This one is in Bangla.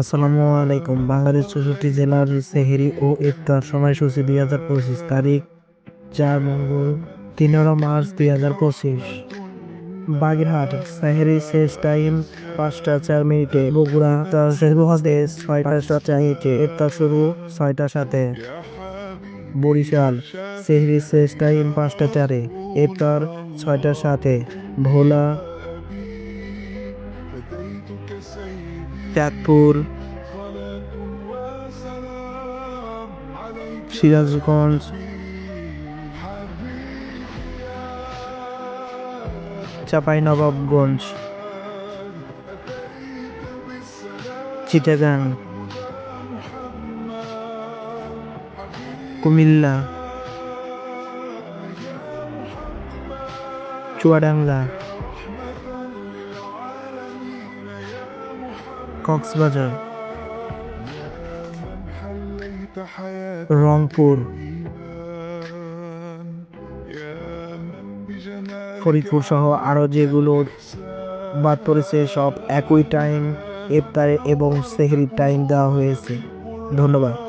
আসসালামু আলাইকুম। বাংলাদেশ চৌষট্টি জেলার সেহেরি ও ইফতার সময়সূচি দুই হাজার পঁচিশ তারিখ, চার মঙ্গল পনেরো মার্চ দুই হাজার পঁচিশ। বাগেরহাট, সেহেরি শেষ টাইম পাঁচটা চার মিনিটে। বগুড়া তার শেষ মহাদেশ ছয়টা চার মিনিটে। ইফতার শুরু ছয়টা সাথে। বরিশাল, সেহরি শেষ টাইম পাঁচটা চারে। ইফতার ছয়টা সাথে। ভোলা চাঁদপুর সিরাজগঞ্জ। চাঁপাইনবাবগঞ্জ। চিটাগাং। কুমিল্লা। চুয়াডাঙ্গা। কক্সবাজার, রংপুর, ফরিদপুর সহ আরও যেগুলো বাদ পড়েছে, সব একই টাইম ইফতারে এবং সেহরির টাইম দেওয়া হয়েছে। ধন্যবাদ।